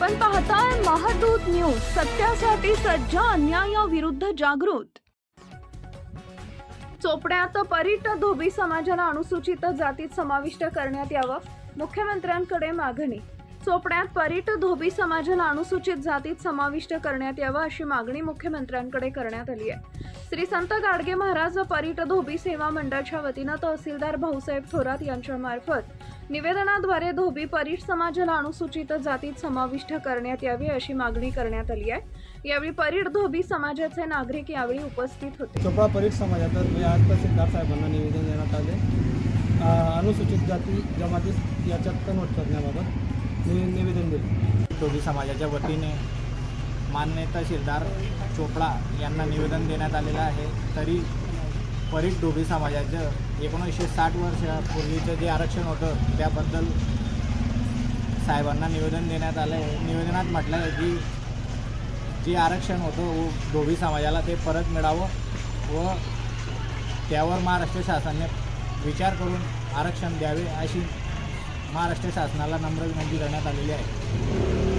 आपण पाहताय महादूत न्यूज सत्यासाठी सज्ज अन्यायाविरुद्ध जागृत. चोपड्यात परीट धोबी समाजाला अनुसूचित जातीत समाविष्ट करण्यात यावं मुख्यमंत्र्यांकडे मागणी. चोपड्यात परीट धोबी समाजाला अनुसूचित जातीत समाविष्ट करण्यात यावं अशी मागणी मुख्यमंत्र्यांकडे करण्यात आली आहे. श्री संत गाडगे महाराज परीट धोबी सेवा मंडळाच्या वतीनं तहसीलदार भाऊसाहेब थोरात यांच्या मार्फत निवेदनाद्वारे धोबी परीट समाजाला अनुसूचित जातीत समाविष्ट करण्यात यावे अशी मागणी करण्यात आली आहे. यावेळी परीट धोबी समाजाचे नागरिक यावेळी उपस्थित होते. चोपडा परीट समाजातर्फे आज तहसीलदार साहेबांना निवेदन देण्यात आले. अनुसूचित जाती जमातीस याच्यात कन्वर्ट करण्याबाबत निवेदन दिले. धोबी समाजाच्या वतीने मान्य तहसीलदार चोपडा यांना निवेदन देण्यात आलेलं आहे. तरी परीट डोबी समाजाचं एकोणीसशे साठ वर्षापूर्वीचं जे आरक्षण होतं त्याबद्दल साहेबांना निवेदन देण्यात आलं आहे निवेदनात म्हटलं आहे की जे आरक्षण होतं व समाजाला ते परत मिळावं व त्यावर महाराष्ट्र शासनाने विचार करून आरक्षण द्यावे अशी महाराष्ट्र शासनाला नम्र विनंती करण्यात आलेली आहे.